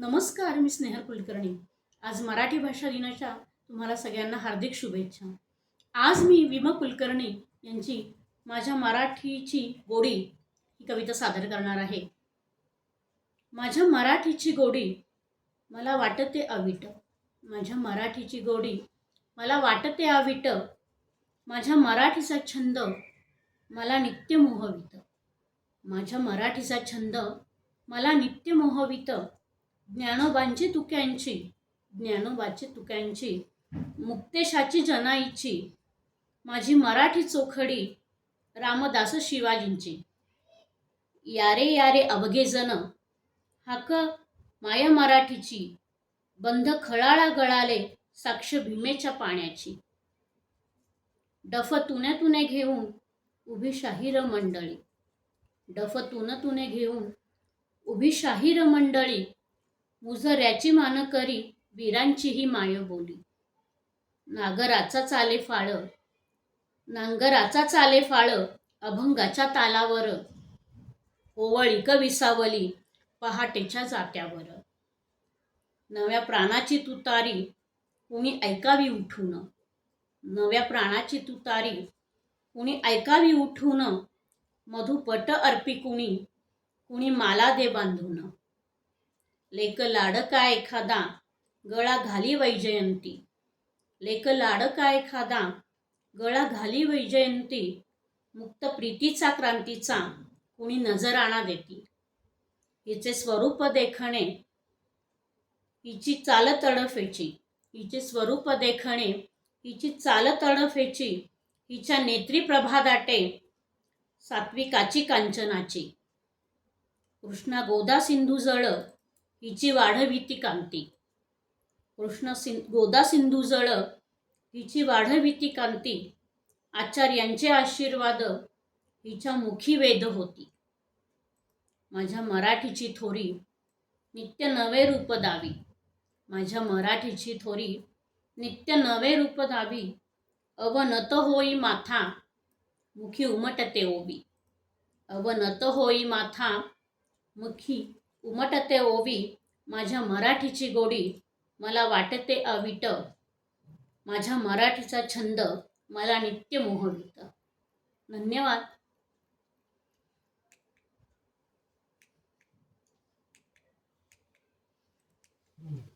नमस्कार मी स्नेहल कुलकर्णी. आज मराठी भाषा दिनाच्या तुम्हाला सगळ्यांना हार्दिक शुभेच्छा. आज मी विमा कुलकर्णी यांची माझ्या मराठीची गोडी ही कविता सादर करणार आहे. माझ्या मराठीची गोडी मला वाटते अविट. माझ्या मराठीची गोडी मला वाटते अविट. माझ्या मराठीचा छंद मला नित्य मोहवित. माझ्या मराठीचा छंद मला नित्य मोहवित. ज्ञानोबांची तुक्यांची ज्ञानोबाची तुक्यांची मुक्तेशाची जनाईची माझी मराठी चोखडी रामदास शिवाजींची. यारे यारे अवघे जन हाक माया मराठीची बंध खळाळा गळाले साक्ष भीमेच्या पाण्याची. डफ तुने तुने घेऊन उभी शाहीर मंडळी. डफ तुन तुने घेऊन उभी शाहीर मंडळी. मुजऱ्याची मान करी वीरांची ही माय बोली. नागराचा चाले फाळ नांगराचा चाले फाळ अभंगाच्या तालावर. ओवळी क विसावली पहाटेच्या जात्यावर. नव्या प्राणाची तुतारी कुणी ऐकावी उठून. नव्या प्राणाची तुतारी कुणी ऐकावी उठून. मधुपट अर्पी कुणी कुणी माला दे बांधून. लेक लाडका एखादा? गळा घाली वैजयंती. लेक लाडका एखादा? गळा घाली वैजयंती. मुक्त प्रीतीचा क्रांतीचा कुणी नजर आणा देती. हिचे स्वरूप देखणे. हिची चालतडफेची हिचे स्वरूप देखणे. हिची चालतडफेची हिच्या नेत्री प्रभा दाटे. सात्विकाची कांचनाची. कृष्णा गोदा सिंधू जळ हिची वाढविती कांती. कृष्ण सिं गोदा सिंधू जळ हिची वाढविती कांती. आचार्यांचे आशीर्वाद हिच्या मुखी वेद होती. माझ्या मराठीची थोरी नित्य नवे रूप दावी. माझ्या मराठीची थोरी नित्य नवे रूप दावी. अवनत होई माथा मुखी उमटते ओबी अवनत होई माथा मुखी उमटते ओवी. माझ्या मराठीची गोडी मला वाटते अविट. माझ्या मराठीचा छंद मला नित्य मोहवित धन्यवाद.